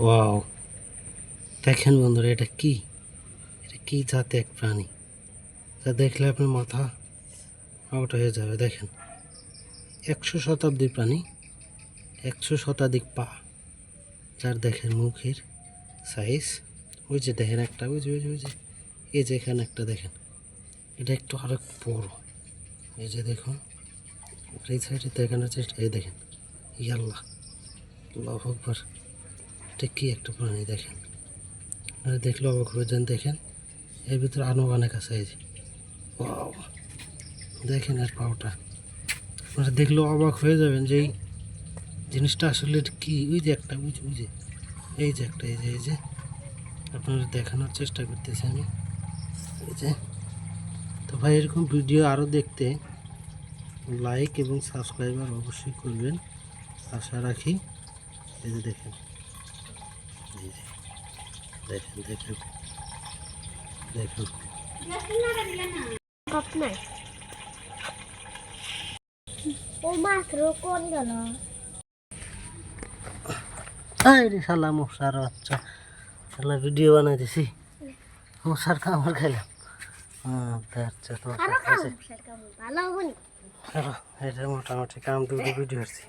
Wow দেখেন বন্ধুরা, এটা কি? এটা কি জাতে এক প্রাণী? যা দেখলে আপনার মাথা আউট হয়ে যাবে, দেখেন। একশো শতাব্দী প্রাণী, একশো শতাধিক পা, যার দেখেন মুখের সাইজ ওই যে দেখেন একটা, ওই যে ওই যে ওই যে, এই যে এখানে একটা দেখেন। এটা একটু আরও বড়। এই যে দেখুন এই সাইডে দেখানোর চেষ্টা এই দেখেন, ইয়াল্লাহ, আল্লাহ আকবর। এটা কি একটা প্রাণী দেখেন? দেখলে অবাক হয়ে যান, দেখেন। এর ভিতরে আরও অনেক আছে, এই যে। দেখেন এর পাওটা। আপনারা দেখলেও অবাক হয়ে যাবেন যে এই জিনিসটা আসলে কি? ওই যে একটা, ওই যে ওই যে। এই যে একটা, এই যে এই যে। আপনারা দেখানোর চেষ্টা করতেছি আমি। এই যে। তো ভাই, এরকম ভিডিও আরও দেখতে লাইক এবং সাবস্ক্রাইবার অবশ্যই করবেন। আশা রাখি। এই যে দেখেন। দেখেন দেখেন। দেখুন। কাপ নাই? ও মাত্র কোন গেল এই রে শালা মশার বাচ্চা। শালা ভিডিও বানাই দিছি মশার কামড় খাইলাম। হ্যাঁ মোটামুটি কাম দুটো ভিডিও আসছি